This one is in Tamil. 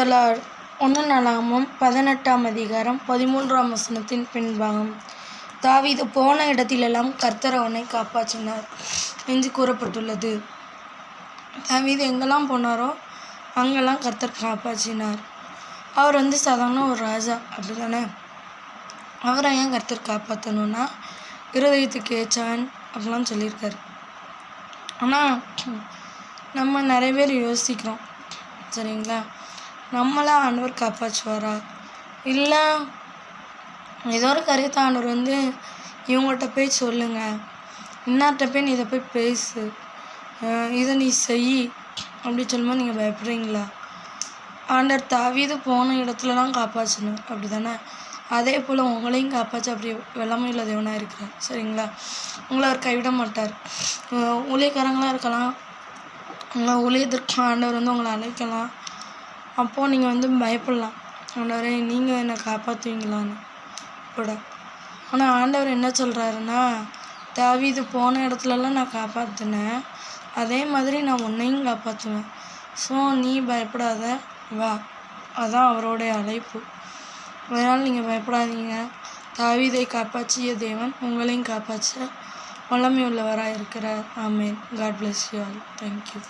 பிரைஸ்தலார் ஒன்று நாளாகமும் பதினெட்டாம் அதிகாரம் பதிமூன்றாம் வசனத்தின் பின்பாகம். தாவிது போன இடத்திலெல்லாம் கர்த்தர் அவனை காப்பாற்றினார் என்று கூறப்பட்டுள்ளது. தாவிது எங்கெல்லாம் போனாரோ அங்கெல்லாம் கர்த்தர் காப்பாற்றினார். அவர் வந்து சாதாரண ஒரு ராஜா அப்படி தானே அவரை ஏன் கர்த்தர் காப்பாற்றணுன்னா இருதயத்துக்கு ஏச்சான் அப்படிலாம் சொல்லியிருக்காரு. ஆனால் நம்ம நிறைய பேர் யோசிக்கிறோம் சரிங்களா? நம்மளா ஆண்டவர் காப்பாற்றுவாரா? இல்லை ஏதோ ஒரு கருத்தை ஆண்டவர் வந்து இவங்கள்ட்ட போய் சொல்லுங்கள் இன்னார்கிட்ட போய் நீ இதை போய் பேசு. இதை நீ செய் அப்படி சொல்லும்போது நீங்கள் பயப்படுறீங்களா? ஆண்டர் தாவிது போன இடத்துலலாம் காப்பாற்றணும். அப்படி தானே அதே போல் உங்களையும் காப்பாற்ற அப்படி வெள்ளமையுள்ள தேவனாக இருக்கிறார். சரிங்களா? உங்களை அவர் கைவிட மாட்டார். அஹ் ஊழியக்காரங்களாக இருக்கலாம். உங்களை ஊழியத்திற்கு ஆண்டவர் வந்து உங்களை அழைக்கலாம். அப்போது நீங்கள் வந்து பயப்படலாம். ஆண்டவரே நீங்கள் என்னை காப்பாற்றுவீங்களான்னு கூட. ஆனால் ஆண்டவர் என்ன சொல்கிறாருன்னா தாவீது போன இடத்துலலாம் நான் காப்பாற்றினேன் அதே மாதிரி நான் உன்னையும் காப்பாற்றுவேன் ஸோ நீ பயப்படாத வா. அதான் அவருடைய அழைப்பு. அதனால் நீங்கள் பயப்படாதீங்க. தாவிதை காப்பாற்றிய தேவன் உங்களையும் காப்பாற்ற வல்லமை உள்ளவராக இருக்கிறார் amen God bless you all thank you